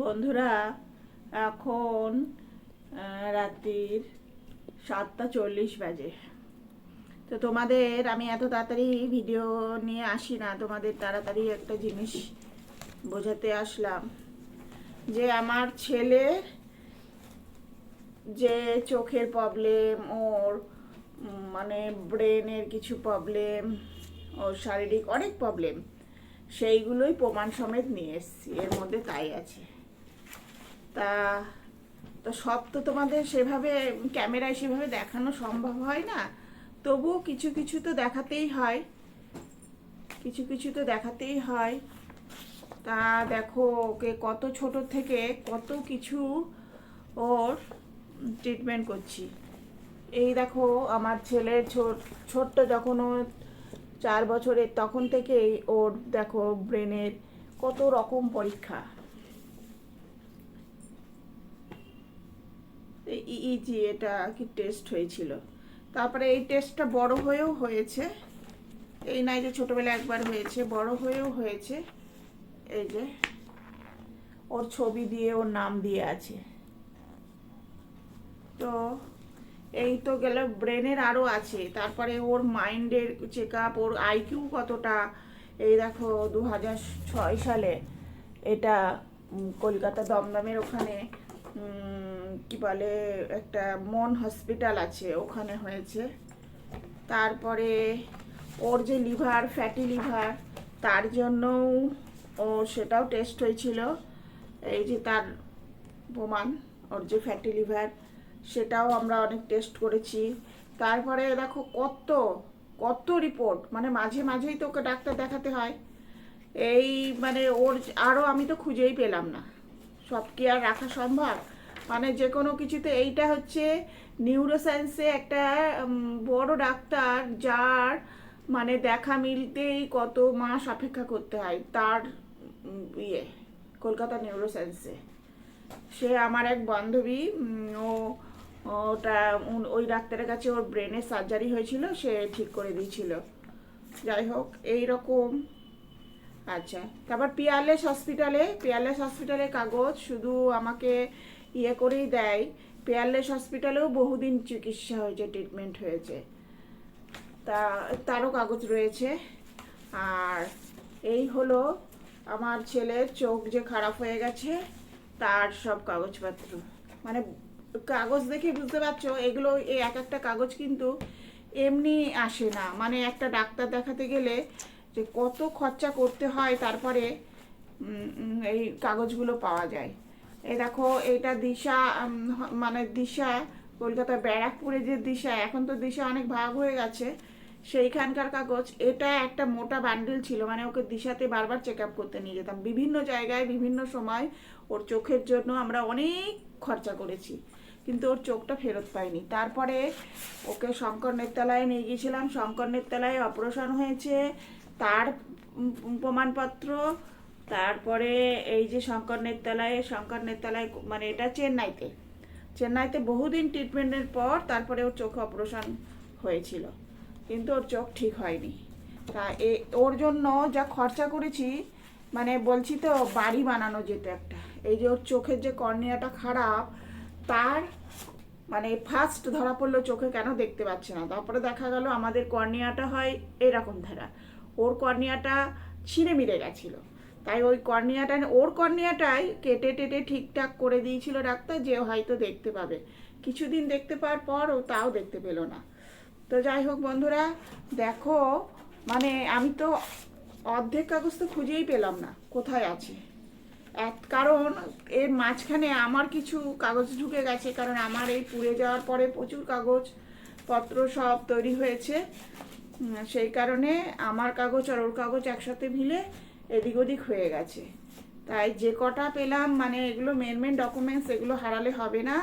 বন্ধুরা, এখন রাত্রির সাতটা চল্লিশ বাজে। তো তোমাদের আমি এত তাড়াতাড়ি ভিডিও নিয়ে আসি না, তোমাদের তাড়াতাড়ি একটা জিনিস বোঝাতে আসলাম। যে আমার ছেলে যে চোখের প্রবলেম ওর মানে ব্রেনের কিছু প্রবলেম ওর শারীরিক অনেক প্রবলেম সেইগুলোই প্রমাণ সমেত নিয়ে এসছি, এর মধ্যে তাই আছে। তা, তো সব তো তোমাদের সেভাবে, ক্যামেরায় সেভাবে দেখানো সম্ভব হয় না। তবুও কিছু কিছু তো দেখাতেই হয়। কিছু কিছু তো দেখাতেই হয়। তা দেখো ওকে কত ছোট থেকে কত কিছু ওর ট্রিটমেন্ট করছি। এই দেখো আমার ছেলের ছোট, ছোট্ট যখন ও চার বছরের তখন থেকেই ওর দেখো ব্রেনের কত রকম পরীক্ষা। ইজি এটা কি টেস্ট হয়েছিল। তারপরে এই টেস্টটা বড় হয়েও হয়েছে। এই নাই যে ছোটবেলায় একবার হয়েছে, বড় হয়েও হয়েছে। এই যে, ওর ছবি দিয়ে, ওর নাম দিয়ে আছে। তো এই তো গেল, ব্রেনের আরও আছে। তারপরে ওর মাইন্ডের চেক আপ ওর আইকিউ কতটা? এই দেখো দু হাজার ছয় সালে এটা কলকাতা দমদমের ওখানে কি বলে, একটা মন হসপিটাল আছে, ওখানে হয়েছে। তারপরে ওর যে লিভার ফ্যাটি লিভার তার জন্যও ও সেটাও টেস্ট হয়েছিল। এই যে তার প্রমাণ, ওর যে ফ্যাটি লিভার সেটাও আমরা অনেক টেস্ট করেছি। তারপরে দেখো কত কত রিপোর্ট মানে মাঝে মাঝেই তো ওকে ডাক্তার দেখাতে হয়। এই মানে ওর আরও আমি তো খুঁজেই পেলাম না। সব কি আর রাখা সম্ভব? মানে যে কোনো কিছুতে এইটা হচ্ছে নিউরোসায়েন্সে একটা বড় ডাক্তার যার মানে দেখা মিলতেই কত মাস অপেক্ষা করতে হয় তার ইয়ে কলকাতা নিউরোসায়েন্সে সে আমার এক বান্ধবী ও, ওটা ওই ডাক্তারের কাছে ওর ব্রেনের সার্জারি হয়েছিল, সে ঠিক করে দিয়েছিল। যাই হোক এই রকম আচ্ছা তারপর পিয়ারলেস হসপিটালে পিয়ারলেস হসপিটালে কাগজ, শুধু আমাকে ইয়ে করেই দেয়। পিয়ারলেস হসপিটালেও বহুদিন চিকিৎসা হয়েছে ট্রিটমেন্ট হয়েছে। তা, তারও কাগজ রয়েছে। আর এই হলো আমার ছেলের চোখ যে খারাপ হয়ে গেছে, তার সব কাগজপত্র। মানে কাগজ দেখে বুঝতে পারছ, এগুলো, এই এক একটা কাগজ কিন্তু এমনি আসে না। মানে একটা ডাক্তার দেখাতে গেলে যে কত খরচা করতে হয়, তারপরে এই কাগজগুলো পাওয়া যায়। এই দেখো এটা দিশা মানে দিশা কলকাতা ব্যারাকপুরে যে দিশা, এখন তো দিশা অনেক ভাগ হয়ে গেছে, সেইখানকার কাগজ, এটা একটা মোটা বান্ডেল ছিল মানে ওকে দিশাতে বারবার চেক আপ করতে নিয়ে যেতাম। বিভিন্ন জায়গায়, বিভিন্ন সময় ওর চোখের জন্য আমরা অনেক খরচা করেছি, কিন্তু ওর চোখটা ফেরত পাইনি। তারপরে ওকে শঙ্কর নেত্রালয়ে নিয়ে গিয়েছিলাম, শঙ্কর নেত্রালয়ে অপারেশন হয়েছে, তার প্রমাণপত্র তারপরে এই যে শঙ্কর নেত্রালয়ে শঙ্কর নেত্রালয় মানে এটা চেন্নাইতে। চেন্নাইতে বহুদিন ট্রিটমেন্টের পর তারপরে ওর চোখে অপারেশন হয়েছিল। কিন্তু ওর চোখ ঠিক হয়নি। তা এ, ওর জন্য যা খরচা করেছি মানে বলছি তো বাড়ি বানানো যেত একটা। এই যে ওর চোখের যে কর্নিয়াটা খারাপ, তার মানে ফার্স্ট ধরা পড়ল চোখে কেন দেখতে পাচ্ছে না। তারপরে দেখা গেল আমাদের কর্নিয়াটা হয় এরকম ধারা। ওর কর্নিয়াটা ছিঁড়ে মিড়ে গেছিল। তাই ওই কর্নিয়াটা ওর কর্নিয়াটাই কেটে টেটে ঠিকঠাক করে দিয়েছিল ডাক্তার, যে হয়তো দেখতে পাবে। কিছুদিন দেখতে পাওয়ার পর ও তাও দেখতে পেল না। তো যাই হোক বন্ধুরা, দেখো মানে আমি তো অর্ধেক কাগজ তো খুঁজেই পেলাম না, কোথায় আছে? এক, কারণ এর মাঝখানে আমার কিছু কাগজ ঢুকে গেছে, কারণ আমার এই পুড়ে যাওয়ার পরে প্রচুর কাগজ পত্র সব তৈরি হয়েছে। সেই কারণে আমার কাগজ আর ওর কাগজ একসাথে মিলে এদিক ওদিক হয়ে গেছে। তাই যে কটা পেলাম মানে এগুলো মেন মেন ডকুমেন্টস এগুলো হারালে হবে না।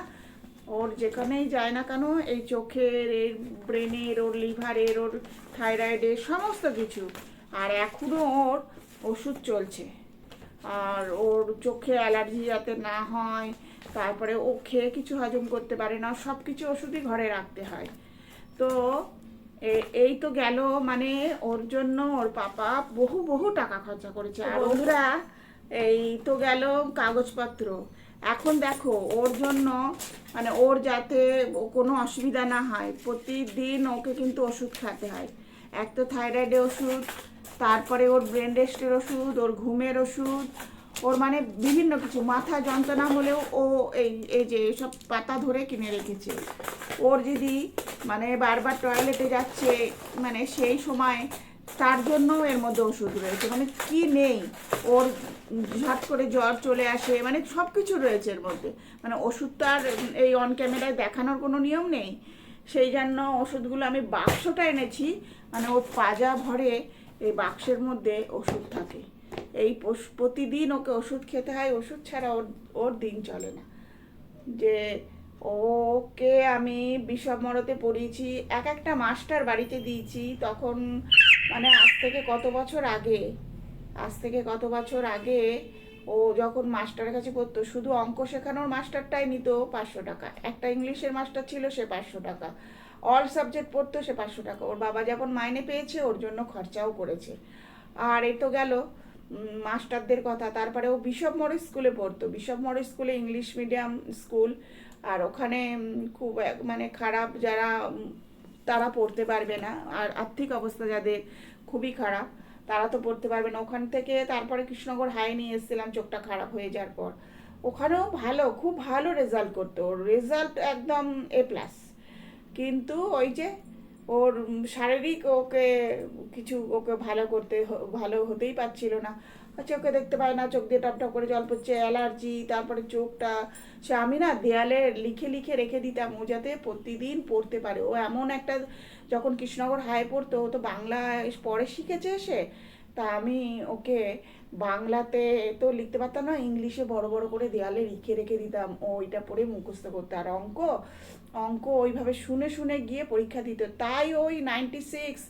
ওর যেখানেই যায় না কেন, এই চোখের, এর ব্রেনের ওর লিভারের ওর থাইরয়েডের সমস্ত কিছু। আর এখনও ওর ওষুধ চলছে। আর ওর চোখে অ্যালার্জি যাতে না হয়, তারপরে ও খেয়ে কিছু হজম করতে পারে না সব কিছু ওষুধই ঘরে রাখতে হয়। তো এই তো গেল মানে ওর জন্য ওর পাপা বহু বহু টাকা খরচা করেছে। আর বন্ধুরা এই তো গেল কাগজপত্র। এখন দেখো ওর জন্য মানে ওর যাতে কোনো অসুবিধা না হয় প্রতিদিন ওকে কিন্তু ওষুধ খেতে হয়। এক তো থাইরয়েডের ওষুধ তারপরে ওর ব্রেন রেস্টের ওষুধ ওর ঘুমের ওষুধ ওর মানে বিভিন্ন কিছু। মাথা যন্ত্রণা হলেও ও এই এই যে সব পাতা ধরে কিনে রেখেছে। ওর যদি মানে বারবার টয়লেটে যাচ্ছে মানে সেই সময় তার জন্য এর মধ্যে ওষুধ রয়েছে। মানে কি নেই? ওর ঝট করে জ্বর চলে আসে মানে সব কিছু রয়েছে এর মধ্যে। মানে ওষুধ তো আর এই অন ক্যামেরায় দেখানোর কোনো নিয়ম নেই। সেই জন্য ওষুধগুলো আমি বাক্সটা এনেছি মানে ও পাজা ভরে এই বাক্সের মধ্যে ওষুধ থাকে। এই প্রতিদিন ওকে ওষুধ খেতে হয়, ওষুধ ছাড়া ওর ওর দিন চলে না। যে ওকে আমি বিশপ মরতে পড়িয়েছি এক একটা মাস্টার বাড়িতে দিয়েছি। তখন মানে আজ থেকে কত বছর আগে? আজ থেকে কত বছর আগে ও যখন মাস্টারের কাছে পড়তো, শুধু অঙ্ক শেখানোর মাস্টারটাই নিত পাঁচশো টাকা। একটা ইংলিশের মাস্টার ছিল সে পাঁচশো টাকা। অল সাবজেক্ট পড়তো সে পাঁচশো টাকা। ওর বাবা যখন মাইনে পেয়েছে, ওর জন্য খরচাও করেছে। আর এ তো গেল মাস্টারদের কথা। তারপরে ও বিশপ মরিস স্কুলে পড়তো। বিশপ মরিস স্কুলে ইংলিশ মিডিয়াম স্কুল। আর ওখানে খুব মানে খারাপ যারা তারা পড়তে পারবে না। আর আর্থিক অবস্থা যাদের খুবই খারাপ, তারা তো পড়তে পারবে না। ওখান থেকে তারপরে কৃষ্ণনগর হাই নিয়ে এসেছিলাম, চোখটা খারাপ হয়ে যাওয়ার পর। ওখানেও ভালো, খুব ভালো রেজাল্ট করতো। ওর রেজাল্ট একদম এ প্লাস কিন্তু ওই যে, ওর শারীরিক ওকে, কিছু ওকে ভালো করতে ভালো হতেই পারছিল না। চোখে দেখতে পায় না, চোখ দিয়ে টপ টপ করে জল পড়ছে, অ্যালার্জি, তারপরে চোখটা। সে আমি না দেয়ালে লিখে লিখে রেখে দিতাম, ও যাতে প্রতিদিন পড়তে পারে। ও এমন একটা যখন কৃষ্ণনগর হাই পড়তো, ও তো বাংলা পরে শিখেছে সে তা আমি ওকে বাংলাতে তো লিখতে পারতাম না, ইংলিশে বড় বড় করে দেয়ালে লিখে রেখে দিতাম। ও ওইটা পড়ে মুখস্থ করতো। আর অঙ্ক অঙ্ক ওইভাবে শুনে শুনে গিয়ে পরীক্ষা দিত। তাই ওই নাইনটি সিক্স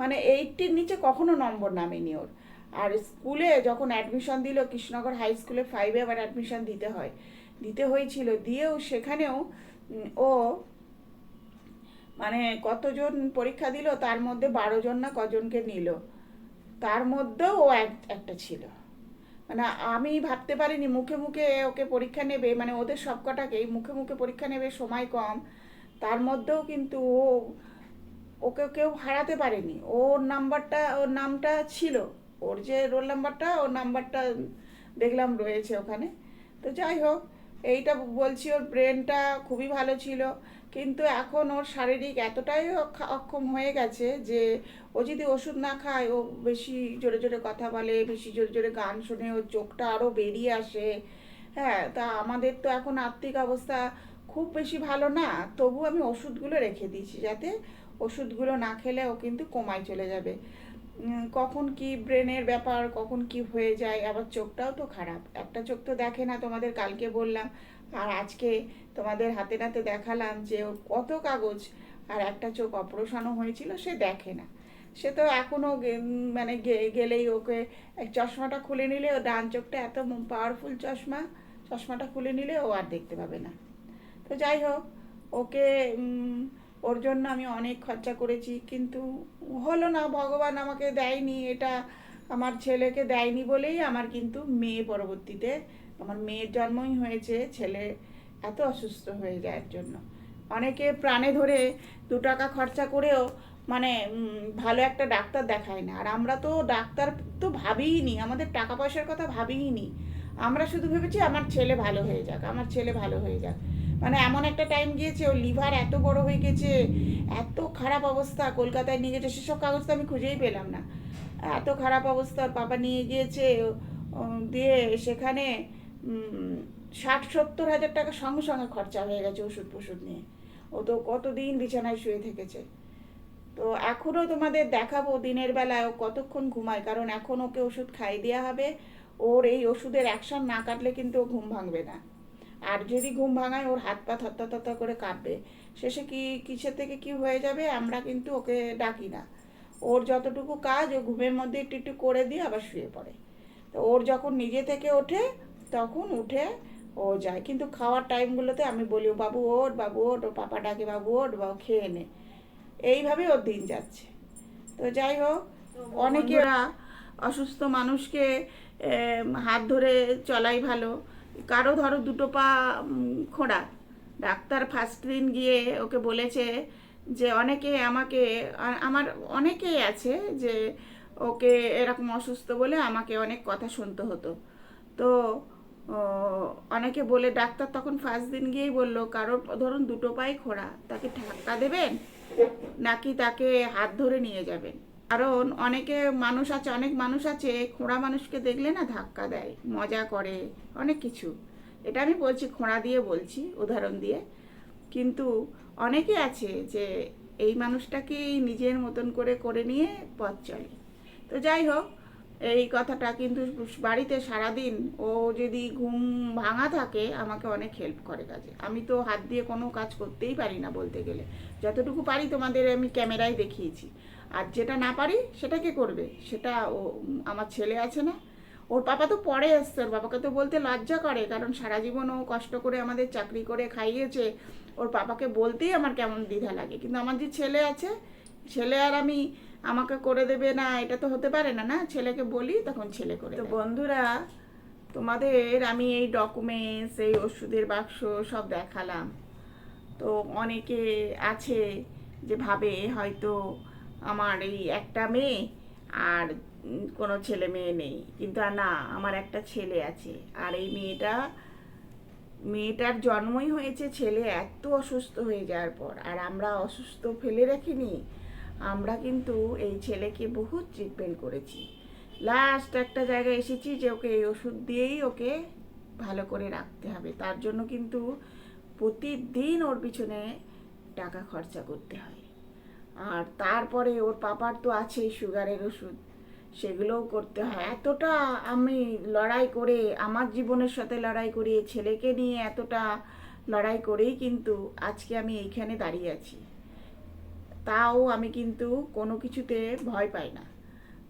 মানে এইটটির নিচে কখনো নম্বর নামেনি ওর। আর স্কুলে যখন অ্যাডমিশন দিল, কৃষ্ণনগর হাই স্কুলে ফাইভে আবার অ্যাডমিশন দিতে হয়। দিতে হয়েছিল, দিয়েও সেখানেও ও মানে কতজন পরীক্ষা দিল, তার মধ্যে বারো জন না কজনকে নিল। তার মধ্যেও ও এক, একটা ছিল। মানে আমি ভাবতে পারিনি, মুখে মুখে ওকে পরীক্ষা নেবে মানে ওদের সবকটাকেই মুখে মুখে পরীক্ষা নেবে, সময় কম। তার মধ্যেও কিন্তু ও, ওকে কেউ হারাতে পারেনি। ওর নাম্বারটা ওর নামটা ছিল। ওর যে রোল নাম্বারটা, ওর নাম্বারটা দেখলাম রয়েছে ওখানে। তো যাই হোক, এইটা বলছি ওর ব্রেনটা খুবই ভালো ছিল। কিন্তু এখন ওর শারীরিক এতটাই অক্ষম হয়ে গেছে যে ও যদি ওষুধ না খায়, ও বেশি জোরে জোরে কথা বলে, বেশি জোরে জোরে গান শুনে, ওর চোখটা আরও বেরিয়ে আসে। হ্যাঁ তা আমাদের তো এখন আর্থিক অবস্থা খুব বেশি ভালো না। তবু আমি ওষুধগুলো রেখে দিয়েছি যাতে ওষুধগুলো না খেলে ও কিন্তু কমায় চলে যাবে। কখন কি ব্রেনের ব্যাপার, কখন কি হয়ে যায়, আবার চোখটাও তো খারাপ। একটা চোখ তো দেখে না, তোমাদের কালকে বললাম, আর আজকে তোমাদের হাতে নাতে দেখালাম যে কত কাগজ, আর একটা চোখ অপারেশনও হয়েছিল, সে দেখে না। সে তো এখনও মানে গেলেই ওকে চশমাটা খুলে নিলে ও ডান চোখটা এত পাওয়ারফুল চশমা, চশমাটা খুলে নিলে ও আর দেখতে পাবে না। তো যাই হোক, ওকে ওর জন্য আমি অনেক খরচা করেছি, কিন্তু হলো না, ভগবান আমাকে দেয়নি, এটা আমার ছেলেকে দেয়নি বলেই আমার কিন্তু মেয়ে পরবর্তীতে, আমার মেয়ের জন্মই হয়েছে, ছেলে এত অসুস্থ হয়ে যায়ের জন্য। অনেকে প্রাণে ধরে দু টাকা খরচা করেও মানে ভালো একটা ডাক্তার দেখায় না। আর আমরা তো ডাক্তার তো ভাবিই নি আমাদের টাকা পয়সার কথা ভাবিই নি আমরা শুধু ভেবেছি আমার ছেলে ভালো হয়ে যাক, আমার ছেলে ভালো হয়ে যাক। মানে এমন একটা টাইম গিয়েছে, ওর লিভার এত বড় হয়ে গেছে, এত খারাপ অবস্থা, কলকাতায় নিয়ে গেছে, সেসব কাগজ তো আমি খুঁজেই পেলাম না। এত খারাপ অবস্থা বাবা নিয়ে গিয়েছে দিয়ে সেখানে ষাট, সত্তর হাজার টাকা সঙ্গে সঙ্গে খরচা হয়ে গেছে ওষুধ ফষুধ নিয়ে। ও তো কতদিন বিছানায় শুয়ে থেকেছে। তো এখনও তোমাদের দেখাবো দিনের বেলায় ও কতক্ষণ ঘুমায়, কারণ এখন ওকে ওষুধ খাই দেওয়া হবে। ওর এই ওষুধের অ্যাকশন না কাটলে কিন্তু ও ঘুম ভাঙবে না। আর যদি ঘুম ভাঙায় ওর হাত পা থত্তা থত্তা করে কাঁপবে। শেষে কি কিসের থেকে কি হয়ে যাবে আমরা কিন্তু ওকে ডাকি না। ওর যতটুকু কাজ ও ঘুমের মধ্যে একটু একটু করে দিয়ে আবার শুয়ে পড়ে। তো ওর যখন নিজে থেকে ওঠে তখন উঠে ও যায়। কিন্তু খাওয়ার টাইমগুলোতে আমি বলি "ও বাবু ওঠ বাবু ওঠ ও পাপা ডাকে বাবু ওঠ বা খেয়ে নে। এইভাবে ওর দিন যাচ্ছে। তো যাই হোক অনেকে ওরা অসুস্থ মানুষকে হাত ধরে চলাই ভালো। কারও ধরো দুটো পা খোঁড়া। ডাক্তার ফার্স্ট দিন গিয়ে ওকে বলেছে যে, অনেকে আমাকে, আমার অনেকেই আছে যে, ওকে এরকম অসুস্থ বলে আমাকে অনেক কথা শুনতে হতো। তো অনেকে বলে, ডাক্তার তখন ফার্স্ট দিন গিয়েই বলল কারোর ধরুন দুটো পায়ে খোড়া, তাকে ধাক্কা দেবেন নাকি তাকে হাত ধরে নিয়ে যাবেন? কারণ অনেকে মানুষ আছে, অনেক মানুষ আছে, খোঁড়া মানুষকে দেখলে না ধাক্কা দেয়, মজা করে, অনেক কিছু। এটা আমি বলছি, খোঁড়া দিয়ে বলছি, উদাহরণ দিয়ে। কিন্তু অনেকে আছে যে এই মানুষটাকেই নিজের মতন করে করে নিয়ে পথ চলে। তো যাই হোক, এই কথাটা কিন্তু বাড়িতে সারাদিন ও যদি ঘুম ভাঙা থাকে, আমাকে অনেক হেল্প করে কাজে। আমি তো হাত দিয়ে কোনো কাজ করতেই পারি না বলতে গেলে। যতটুকু পারি তোমাদের আমি ক্যামেরায় দেখিয়েছি। আর যেটা না পারি সেটা কে করবে? সেটা ও আমার ছেলে আছে না। ওর পাপা তো পরে এসছে ওর বাবাকে তো বলতে লজ্জা করে কারণ সারা জীবন ও কষ্ট করে আমাদের চাকরি করে খাইয়েছে। ওর পাপাকে বলতেই আমার কেমন দ্বিধা লাগে। কিন্তু আমার যে ছেলে আছে ছেলে আর আমি আমাকে করে দেবে না এটা তো হতে পারে না না? ছেলেকে বলি তখন ছেলে করে তো বন্ধুরা তোমাদের আমি এই ডকুমেন্টস এই ওষুধের বাক্স সব দেখালাম। তো অনেকে আছে যে ভাবে হয়তো আমার এই একটা মেয়ে আর কোনো ছেলে মেয়ে নেই। কিন্তু না, আমার একটা ছেলে আছে। আর এই মেয়েটা, মেয়েটার জন্মই হয়েছে, ছেলে এত অসুস্থ হয়ে যাওয়ার পর। আর আমরা অসুস্থ ফেলে রাখিনি। আমরা কিন্তু এই ছেলেকে বহুত ট্রিটমেন্ট করেছি। লাস্ট একটা জায়গায় এসেছি যে ওকে এই ওষুধ দিয়েই ওকে ভালো করে রাখতে হবে। তার জন্য কিন্তু প্রতিদিন ওর পিছনে টাকা খরচা করতে হয়। আর তারপরে ওর পাপার তো আছেই, সুগারের ওষুধ। সেগুলোও করতে হয়। এতটা আমি লড়াই করে, আমার জীবনের সাথে লড়াই করে ছেলেকে নিয়ে এতটা লড়াই করেই কিন্তু আজকে আমি এইখানে দাঁড়িয়ে আছি। তাও আমি কিন্তু কোনো কিছুতে ভয় পাই না।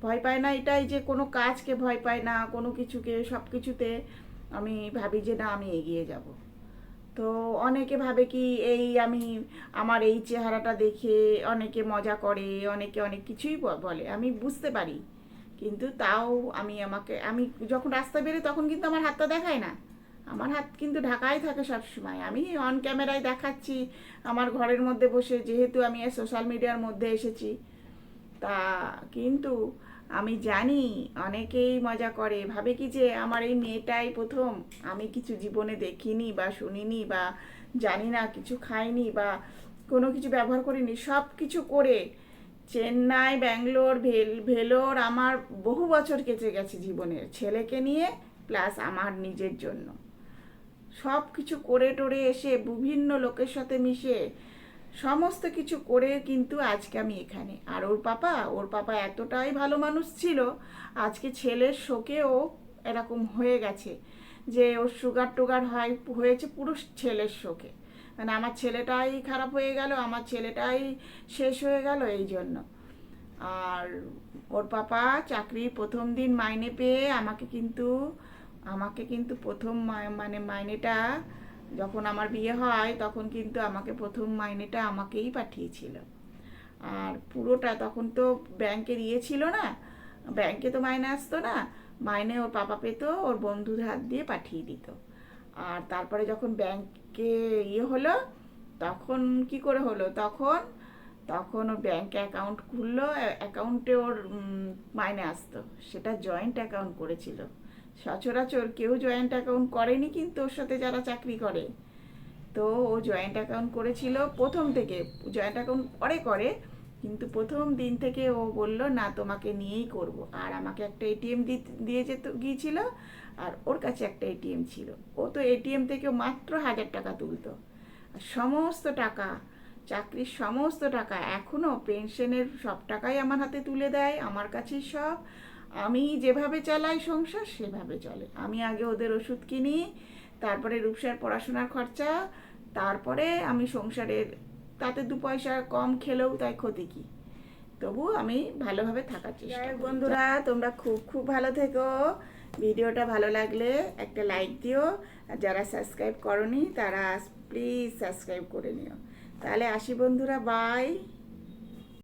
ভয় পাই না এটাই যে কোনো কাজকে ভয় পাই না, কোনো কিছুকে সব কিছুতে আমি ভাবি যে না, আমি এগিয়ে যাব। তো অনেকে ভাবে কি এই আমি আমার এই চেহারাটা দেখে অনেকে মজা করে, অনেকে অনেক কিছুই বলে। আমি বুঝতে পারি। কিন্তু তাও আমি আমাকে, আমি যখন রাস্তায় বেরোই তখন কিন্তু আমার হাতটা দেখায় না। আমার হাত কিন্তু ঢাকাই থাকে সব সময় আমি অন ক্যামেরায় দেখাচ্ছি, আমার ঘরের মধ্যে বসে, যেহেতু আমি সোশ্যাল মিডিয়ার মধ্যে এসেছি। তা কিন্তু আমি জানি অনেকেই মজা করে। ভাবে কি যে আমার এই মেয়েটাই প্রথম? আমি কিছু জীবনে দেখিনি বা শুনিনি বা জানি না, কিছু খাইনি বা কোনো কিছু ব্যবহার করিনি। সব কিছু করে চেন্নাই, ব্যাঙ্গালোর, ভেল, ভেলোর আমার বহু বছর কেটে গেছে জীবনের ছেলেকে নিয়ে প্লাস আমার নিজের জন্য। সব কিছু করে টোরে এসে বিভিন্ন লোকের সাথে মিশে সমস্ত কিছু করে কিন্তু আজকে আমি এখানে। আর ওর পাপা ওর পাপা এতটাই ভালো মানুষ ছিল, আজকে ছেলের শোকেও এরকম হয়ে গেছে যে ওর সুগার টুগার হয়, হয়েছে পুরো ছেলের শোকে। মানে আমার ছেলেটাই খারাপ হয়ে গেল, আমার ছেলেটাই শেষ হয়ে গেল এই জন্য। আর ওর পাপা চাকরি প্রথম দিন মাইনে পেয়ে আমাকে কিন্তু আমাকে কিন্তু প্রথম মানে মাইনেটা যখন আমার বিয়ে হয়, তখন কিন্তু আমাকে প্রথম মাইনেটা আমাকেই পাঠিয়েছিল। আর পুরোটা তখন তো ব্যাংকের ইয়ে ছিল না। ব্যাংকে তো মাইনে আসতো না, মাইনে ওর পাপা পেতো, ওর বন্ধুর হাত দিয়ে পাঠিয়ে দিত। আর তারপরে যখন ব্যাংকে ইয়ে হলো, তখন কি করে হলো? তখন তখন ও ব্যাংক অ্যাকাউন্ট খুললো অ্যাকাউন্টে ওর মাইনে আসতো। সেটা জয়েন্ট অ্যাকাউন্ট করেছিল। সচরাচর কেউ জয়েন্ট অ্যাকাউন্ট করেনি কিন্তু ওর সাথে যারা চাকরি করে। তো ও জয়েন্ট অ্যাকাউন্ট করেছিল প্রথম থেকে। জয়েন্ট অ্যাকাউন্ট পরে করে, কিন্তু প্রথম দিন থেকে ও বলল, না, তোমাকে নিয়েই করব। আর আমাকে একটা এটিএম দিয়ে যেত গিয়েছিল, আর ওর কাছে একটা এটিএম ছিল। ও তো এটিএম থেকে মাত্র হাজার টাকা তুলতো। আর সমস্ত টাকা, চাকরির সমস্ত টাকা এখনও পেনশনের সব টাকাই আমার হাতে তুলে দেয়, আমার কাছেই সব। আমি যেভাবে চালাই সংসার সেভাবে চলে। আমি আগে ওদের ওষুধ কিনি তারপরে রূপসার পড়াশোনার খরচা তারপরে আমি সংসারের তাতে দু পয়সা কম খেলেও তাই ক্ষতি কি। তবু আমি ভালোভাবে থাকার চেষ্টা। বন্ধুরা তোমরা খুব খুব ভালো থেকো। ভিডিওটা ভালো লাগলে একটা লাইক দিও। আর যারা সাবস্ক্রাইব করনি তারা প্লিজ সাবস্ক্রাইব করে নিও। তাহলে আসি বন্ধুরা বাই।